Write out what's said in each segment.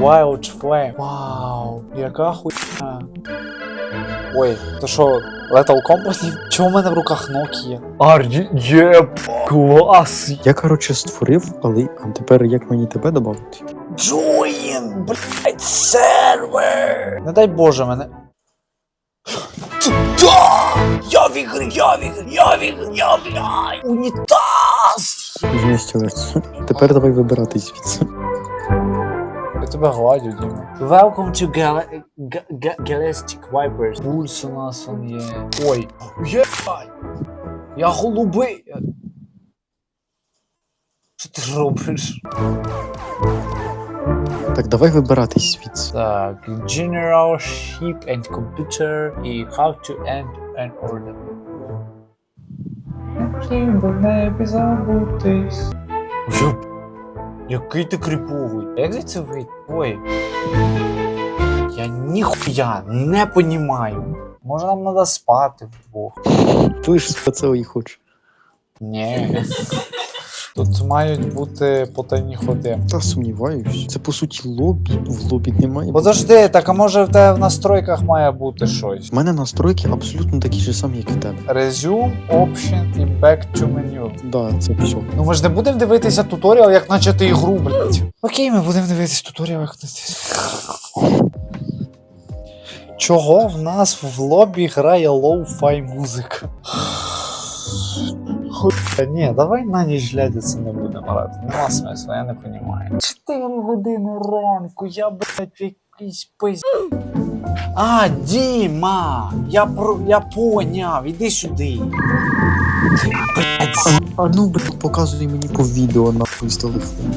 Wild Flame. Вау, яка хуйня. Ой, то що, Lethal Company? Чого в мене в руках Nokia? Are є клас! Я, коротше, створив, але а тепер як мені тебе додати? Join, блядь, сервер! Не дай Боже мене. Да! Я в ігри, я в ігри, я в ігри, я, блядь! Унітаз! Вмістилось. Тепер давай вибирати звідси. Тебе гладю, Діма. Welcome to Gal Ga- Ga- Galactic Vipers. Пульс у нас он є. Ой. Єбать! Я голубий. Що ти робиш? Так, давай вибирати звідси. Так, General Ship and Computer і How to End an Order. Хотів би в небі забутись. Який ти кріповий. Як звідси вийти? Ой. Я ніхуя не понімаю. Може нам треба спати вдвох? Ти ж це і хочеш. Ні. Тут мають бути потайні ходи. Та сумніваюсь. Це по суті лобі. В лобі немає. Подожди, так а може в тебе в настройках має бути щось? У мене настройки абсолютно такі ж самі, як і в тебе. Resume, Option і Back to Menu. Да, це все. Ну ми ж не будемо дивитися туторіал, як начати ігру, блядь. Окей, ми будемо дивитися туторіал, як начати. Чого в нас в лобі грає лоу-фай музика? Хуй, ні, давай на ніч глядя це не будемо грати. Нема смислу, я не розумію. 4 години ранку, я, блядь, якийсь пиз... А, Діма! Я про я поняв, іди сюди. Блядь, А ну, блядь, показуй мені по відео нахуй з телефону.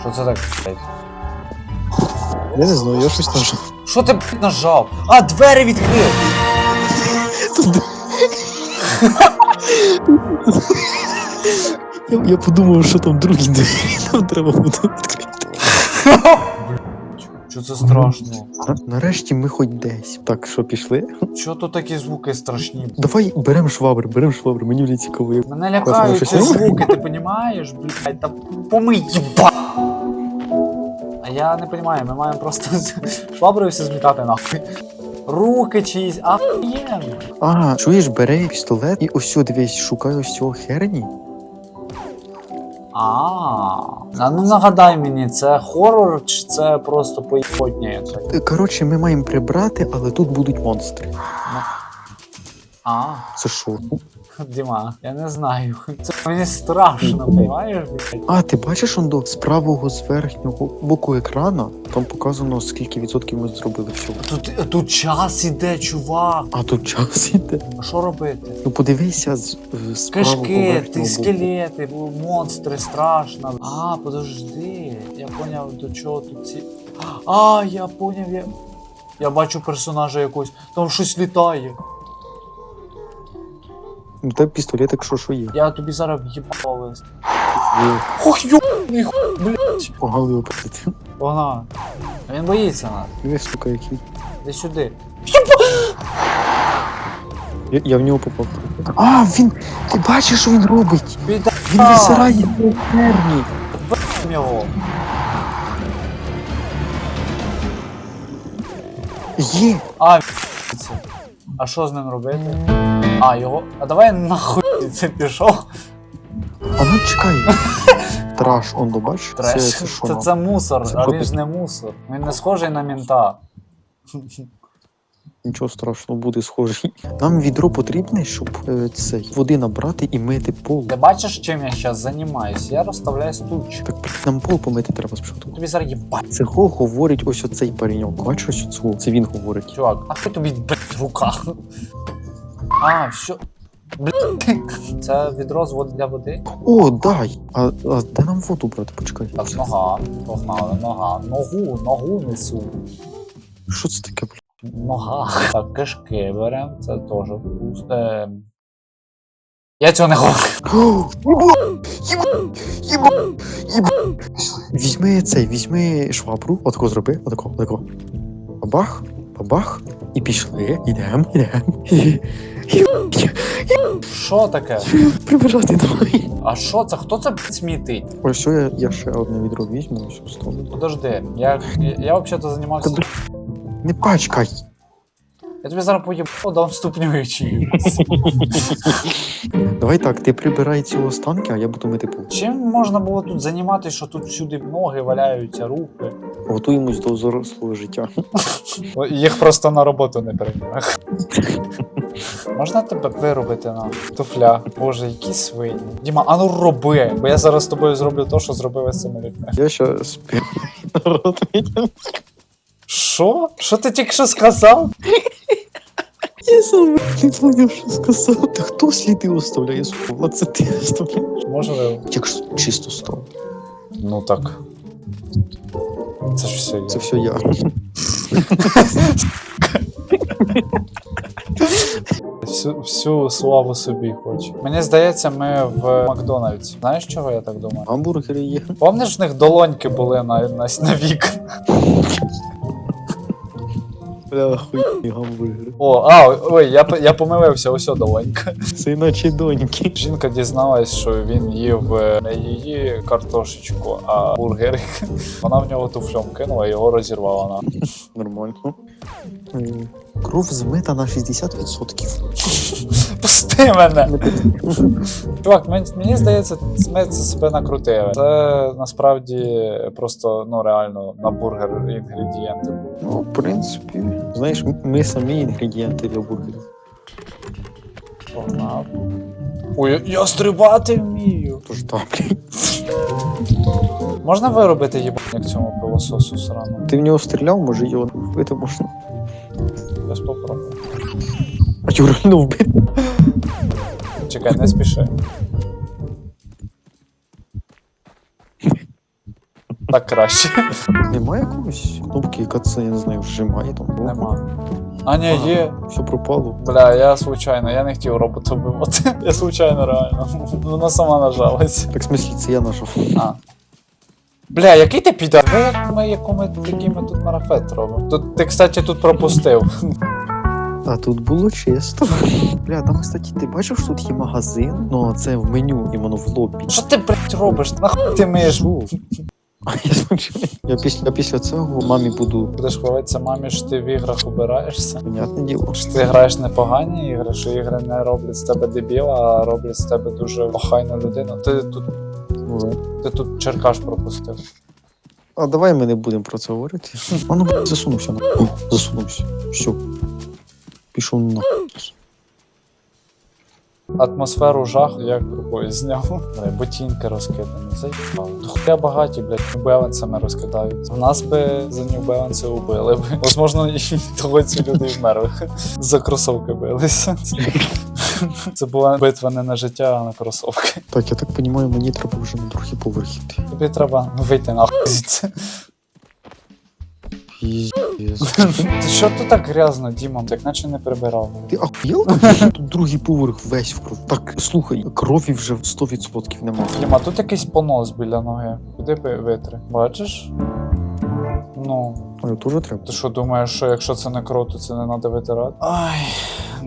Що це так, блядь? Я не знаю, я щось нажав. Що ти блядь, нажав? А, двері відкрив! Я, я подумав, що там другі двері нам треба буде відкрити. Що це страшно? На- Нарешті ми хоч десь. Так, що пішли? Що тут такі звуки страшні? Давай беремо швабри, беремо швабри, мені вже цікаво. як- Мене лякають ці звуки, ти понімаєш, блядь? Та помий їба! Я не розумію, ми маємо просто шваброю все змітати нахуй. Руки чиїсь, ахуєнно. А, чуєш, бери пістолет і ось сюди дивись, шукай ось цього херні. А, а ну нагадай мені, це хорор чи це просто поїхотня якась? Коротше, ми маємо прибрати, але тут будуть монстри. А, Це що? Діма, я не знаю. Це мені страшно, розумієш. А, ти бачиш он до з правого з верхнього боку екрана? Там показано, скільки відсотків ми зробили всього. Тут, тут час іде, чувак. А тут час іде. А що робити? Ну подивися з, е, з правого Кишки, ти боку. скелети, монстри, страшно. А, подожди. Я поняв, до чого тут ці. А, я поняв, я. Я бачу персонажа якогось, там щось літає. Ну тебе пістолетик що що є. Я тобі зараз в'їбав. Є. Ох, йобаний хуй, блядь. Погали опитати. Погнали. Він боїться нас. Дивись, сука, який. Іди сюди. Я, я в нього попав. А, він. Ти бачиш, що він робить? Піда Він висирає на херні. його. Є. А, це. А що з ним робити? А, його. А давай нахуй це пішов. А ну чекай. Траш, он добач. Це, Треш. це? Це, це мусор, Це а він ж не мусор. Він не схожий на мента. Нічого страшного буде схожий. Нам відро потрібне, щоб е, цей води набрати і мити пол. Ти бачиш, чим я зараз займаюся? Я розставляю стульчик. Так нам пол помити треба спочатку. Тобі зараз їбать, Це го говорить ось оцей пареньок. Бачиш ось цього? Це він говорить. чувак. А хай тобі блядь, в руках. А, все. Блядь. Це відро з вод для води. О, дай! А, а де нам воду брати? Почекай. Так, нога. Погнали, нога. Ногу, ногу несу. Що це таке, блін? Нога. Так, кишки беремо, це теж вкус. Е... Я цього не хочу. Візьми цей, візьми швабру, отако зроби, отако, отако. Бабах, бабах, і пішли. Ідем, ідем. Що таке? Прибирати давай. А що це? Хто це блядь, смітить? Ось що я, я ще одне відро візьму і все ставлю. Подожди, я, я, я взагалі займався. Не пачкай. Я тобі зараз поїбу дам ступнюючий. Давай так, ти прибирай ці останки, а я буду мити пол. Чим можна було тут займатися, що тут всюди ноги валяються, руки? Готуємось до взрослого життя. Їх просто на роботу не прийняли. Можна тебе виробити на туфля? Боже, які свині. Діма, а ну роби, бо я зараз з тобою зроблю те, що зробив з цими людьми. Я ще спів народ. Що? Що ти тільки що сказав? Я сам не поняв, що сказав. Та хто сліди оставляє? Влад, це ти оставляєш. Можливо. Якщо чисто став. Ну так. Це ж все Це все я. Всю, всю славу собі хочу. Мені здається, ми в Макдональдсі. Знаєш, чого я так думаю? Гамбургери є. Помниш, в них долоньки були на, на, на вік. Бля, хуйні гамбургер. О, а, ой, я, я помилився, ось долонька. Це іначе доньки. Жінка дізналась, що він їв е, не її картошечку, а бургери. Вона в нього туфльом кинула і його розірвала на. Нормально. Кров змита на 60%. Пусти мене! Чувак, мені, мені здається, ми це себе накрутили. Це насправді просто ну реально на бургер інгредієнти були. Ну, в принципі, знаєш, ми самі інгредієнти для бургерів. Погнав. Ой, я стрибати вмію. Тож так, блядь. Можна виробити їбаник цьому пилососу срану? Ти в нього стріляв, може його вбити можна. Без попробую. Реально вбити. Чекай, не спіши. Так краще. Немає якогось кнопки, яка це, я не знаю, вжимає там. Нема. А ні, є. Все пропало. Бля, я случайно, я не хотів робота вбивати. Я случайно реально. Вона сама нажалась. Так, в смислі, це я нажав. А. Бля, який ти підар? Ви як ми, яку ми такі ми тут марафет робимо. Тут ти, кстати, тут пропустив. А тут було чисто. Бля, там, кстати, ти бачив, що тут є магазин? Ну, це в меню, і воно в лобі. Що ти, блядь, робиш? Нахуй ти миєш? А я звичайно. Я після, цього мамі буду, Будеш хвалитися мамі, що ти в іграх убираєшся. понятне діло. Що ти граєш непогані ігри, що ігри не роблять з тебе дебіла, а роблять з тебе дуже охайну людину. Ти тут, Ну, ти тут черкаш пропустив. А давай ми не будемо про це говорити. А ну, засунувся на. О, Засунувся. Все. Пішов на. Атмосферу жаху як рукою зняв. Бля, Ботинки розкидані, заїбали. Хуя багаті, блядь, нюбеленцями розкидаються. Нас би за нюбеленці убили б. Возможно, і того ці люди і вмерли. За кросовки билися. Це була битва не на життя, а на кросовки. Так, я так розумію, мені треба вже на другий поверх іти. Тобі треба вийти нахуй. Ти що тут так грязно, Діма? Так наче не прибирав. Ти ахуєл? Тут другий поверх весь в кров. Так, слухай, крові вже 100% нема. Діма, тут якийсь понос біля ноги. Куди би витри? Бачиш? Ну, Ну теж треба. Ти що думаєш, що якщо це не кров, то це не треба витирати? Ай,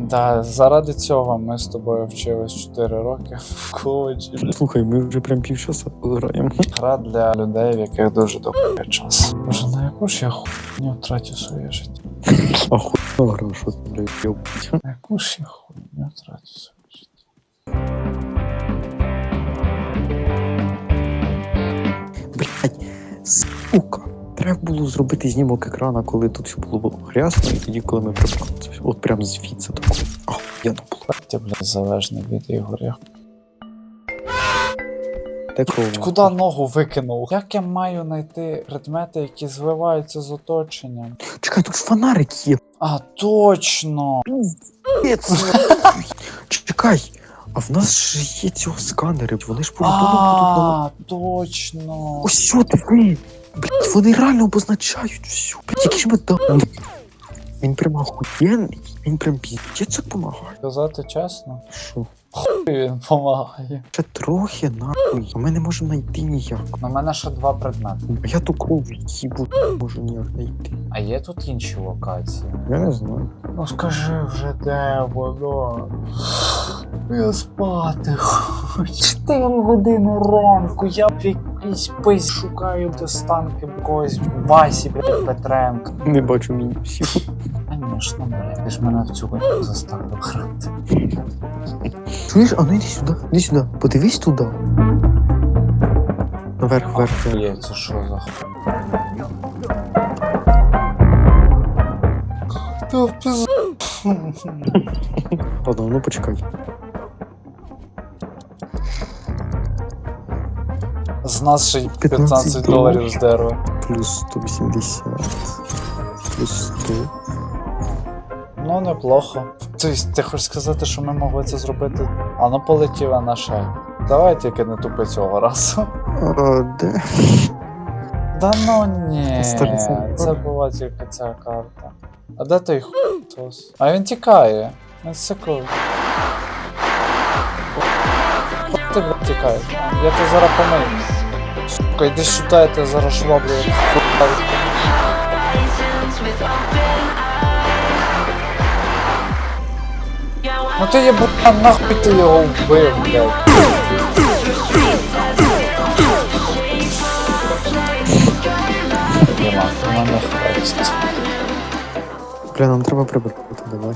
да, заради цього ми з тобою вчились 4 роки в коледжі. Слухай, ми вже прям півчаса граємо. Гра для людей, в яких дуже довгий час. Боже, на яку ж я хуйню втратив своє життя? Ахуєла гра, що ти, блядь. На яку ж я хуйню втратив своє життя? Блядь, сука. Треба було зробити знімок екрана, коли тут все було грязно, і тоді, коли ми все. От прям звідси такого. Ахуєнно було. Ти, блядь, залежний від ігор. Я... Де кров? Куди ногу викинув? Як я маю знайти предмети, які звиваються з оточенням? Чекай, тут ж фонарик є. А, точно! Чекай, а в нас ж є цього сканери, вони ж по-любому будуть на... А, точно! Ось що ти ви? Блять, вони реально обозначають все. Блять, які ж ми там. Він прям охуєнний, він прям як помагає. Сказати чесно, Що? він допомагає. Ще трохи нахуй, а ми не можемо знайти ніяк. У мене ще два предмети. А я ту кров їбу можу ніяк знайти. А є тут інші локації? Я не знаю. Ну скажи вже, де воно. Я спати хочу. Чотири години ранку, я в якийсь пись шукаю достанки когось Васі блядь, Петренка. Не бачу мінусів. Конечно, блядь, ти ж мене в цю заставив грати. Чуєш, а ну йди сюди, іди сюди, подивись туди. Вверх, вверх. Є, це що за? Та пиз... Ладно, ну почекай. З нас ще й 15 15 доларів з дерева. Плюс 180. Плюс 100. Ну, неплохо. Тобто, ти хочеш сказати, що ми могли це зробити? А ну полетіла на шай. Давай тільки не тупи цього разу. А, де? Да ну ні, це була тільки ця карта. А де той хуйсос? А він тікає. На секунду. Ти блядь, тікаєш. Я тебе зараз помию. Сука, йди тебе зараз шваблю. Ну ти є нахуй ти його вбив, блядь. Нема, вона не хватить. Бля, нам треба прибрати, давай.